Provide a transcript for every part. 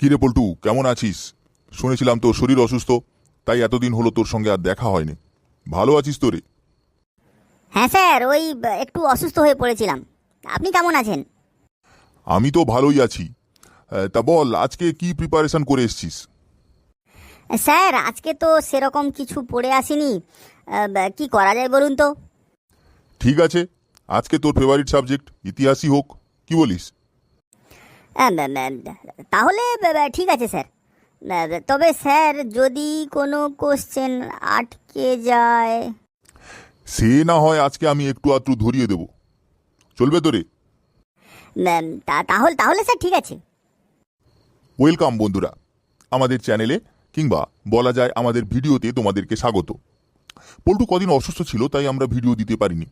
কিরে পল্টু কেমন আছিস? শুনেছিলাম তোর শরীর অসুস্থ তাই এতদিন হলো তোর সঙ্গে আর দেখা হয়নি। ভালো আছিস তোরে হ্যাঁ স্যার ওই একটু অসুস্থ হয়ে পড়েছিলাম। আপনি কেমন আছেন? আমি তো ভালোই আছি। তা বল আজকে কি প্রিপারেশন করে এসছিস? স্যার আজকে তো সেরকম কিছু পড়ে আসিনি। কি করা যায় বলুন তো? ঠিক আছে আজকে তোর ফেভারিট সাবজেক্ট ইতিহাসই হোক। কি বলিস? তাহলে ঠিক আছে স্যার। তবে স্যার যদি কোনো কোশ্চেন আটকে যায়। সে না হয় আজকে আমি একটু আধটু ধরিয়ে দেব। চলবে তা- তাহলে তাহলে স্যার ঠিক আছে। ওয়েলকাম বন্ধুরা। আমাদের চ্যানেলে কিংবা বলা যায় আমাদের ভিডিওতে তোমাদেরকে স্বাগত। পল্টু কদিন অসুস্থ ছিল তাই আমরা ভিডিও দিতে পারিনি।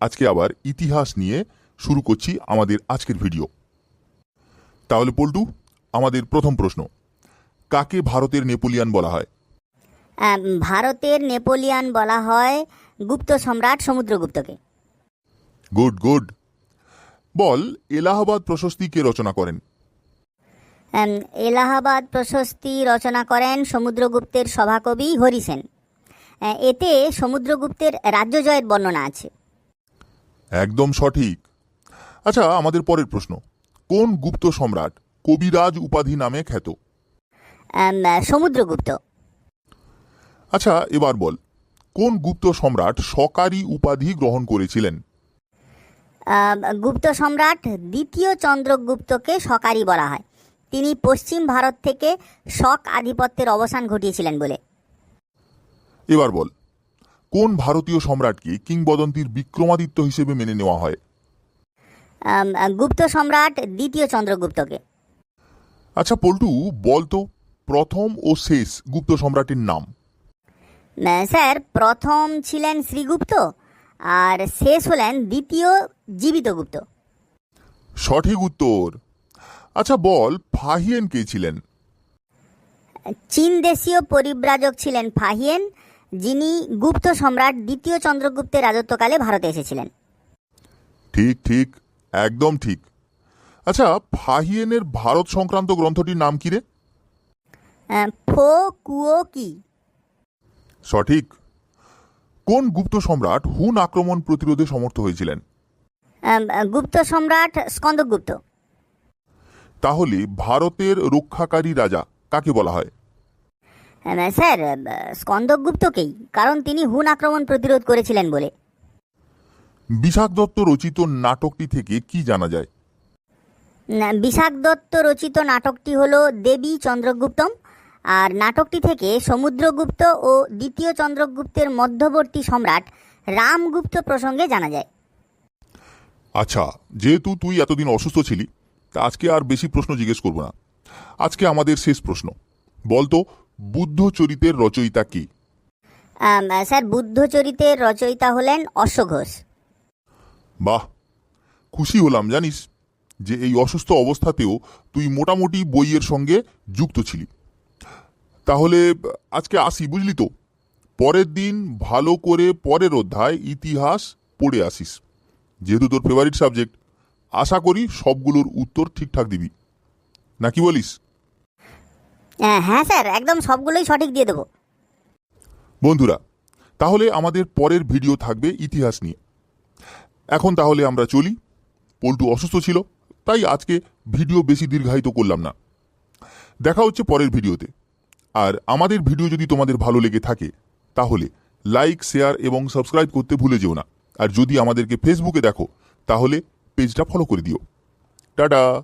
আজকে আবার ইতিহাস নিয়ে শুরু করছি আমাদের আজকের ভিডিও। তাহলে পল্টু আমাদের প্রথম প্রশ্ন। কাকে ভারতের নেপোলিয়ান বলা হয়? ভারতের নেপোলিয়ান বলা হয় গুপ্ত সম্রাট সমুদ্রগুপ্তকে। Good good. বল এলাহাবাদ প্রশস্তি কে রচনা করেন? এলাহাবাদ প্রশস্তি রচনা করেন সমুদ্রগুপ্তের সভাকবি হরিসেন আহ, এতে সমুদ্রগুপ্তের রাজ্য জয়ের বর্ণনা আছে। একদম সঠিক। আচ্ছা আমাদের পরের প্রশ্ন। কোন গুপ্ত সম্রাট কবিরাজ উপাধি নামে খ্যাত? সমুদ্রগুপ্ত। আচ্ছা এবার বল কোন গুপ্ত সম্রাট সকারি উপাধি গ্রহণ করেছিলেন? গুপ্ত সম্রাট দ্বিতীয় চন্দ্রগুপ্তকে সকারি বলা হয়। তিনি পশ্চিম ভারত থেকে শক আধিপত্যের অবসান ঘটিয়েছিলেন বলে। এবার বল কোন ভারতীয় সম্রাটকে কিংবদন্তির বিক্রমাদিত্য হিসেবে মেনে নেওয়া হয়? গুপ্ত সম্রাট দ্বিতীয় চন্দ্রগুপ্তকে। আচ্ছা পল্টু বল তো প্রথম ও শেষ গুপ্ত সম্রাটের নাম। স্যার প্রথম ছিলেন শ্রীগুপ্ত আর শেষ হলেন দ্বিতীয় জীবিত গুপ্ত। সঠিক উত্তর। আচ্ছা বল ফাহিয়েন কে ছিলেন? চীন দেশীয় পরিব্রাজক ছিলেন ফাহিয়েন যিনি গুপ্ত সম্রাট দ্বিতীয় চন্দ্রগুপ্তের রাজত্বকালে ভারতে এসেছিলেন। ঠিক ঠিক। একদম ঠিক। আচ্ছা ফাহিয়েনের ভারত সংক্রান্ত গ্রন্থটির নাম কি রে? ফো কি? সঠিক। কোন গুপ্ত সম্রাট হুন আক্রমণ প্রতিরোধে সমর্থ হয়েছিলেন? গুপ্ত সম্রাট স্কন্দগুপ্ত তাহলে ভারতের রক্ষাকারী রাজা কাকে বলা হয়? স্যার স্কন্দগুপ্তকেই কারণ তিনি হুন আক্রমণ প্রতিরোধ করেছিলেন বলে। বিশাখ দত্ত রচিত নাটকটি থেকে কি জানা যায়? বিশাখ দত্ত রচিত নাটকটি হল দেবী চন্দ্রগুপ্তম। আর নাটকটি থেকে সমুদ্রগুপ্ত ও দ্বিতীয় চন্দ্রগুপ্তের মধ্যবর্তী সম্রাট রামগুপ্ত প্রসঙ্গে জানা যায়। আচ্ছা যেহেতু তুই এতদিন অসুস্থ ছিলি তা আজকে আর বেশি প্রশ্ন জিজ্ঞেস করব না। আজকে আমাদের শেষ প্রশ্ন। বলতো বুদ্ধ চরিতের রচয়িতা কে? স্যার বুদ্ধচরিতের রচয়িতা হলেন অশ্বঘোষ বাহ খুশি হলাম জানিস? যে এই অসুস্থ অবস্থাতেও তুই মোটামুটি বইয়ের সঙ্গে যুক্ত ছিলি। তাহলে আজকে আসি বুঝলি তো? পরের দিন ভালো করে পরের অধ্যায় ইতিহাস পড়ে আসিস। যেহেতু তোর ফেভারিট সাবজেক্ট আশা করি সবগুলোর উত্তর ঠিকঠাক দিবি। নাকি বলিস? হ্যাঁ স্যার একদম সবগুলোই সঠিক দিয়ে দেবো। বন্ধুরা তাহলে আমাদের পরের ভিডিও থাকবে ইতিহাস নিয়ে। এখন তাহলে আমরা চলি। পল্টু অসুস্থ ছিল, তাই আজকে ভিডিও বেশি দীর্ঘায়িত করলাম না। দেখা হচ্ছে পরের ভিডিওতে। আর আমাদের ভিডিও যদি তোমাদের ভালো লেগে থাকে, তাহলে লাইক শেয়ার এবং সাবস্ক্রাইব করতে ভুলে যেও না। আর যদি আমাদেরকে ফেসবুকে দেখো, তাহলে পেজটা ফলো করে দিও। টাটা!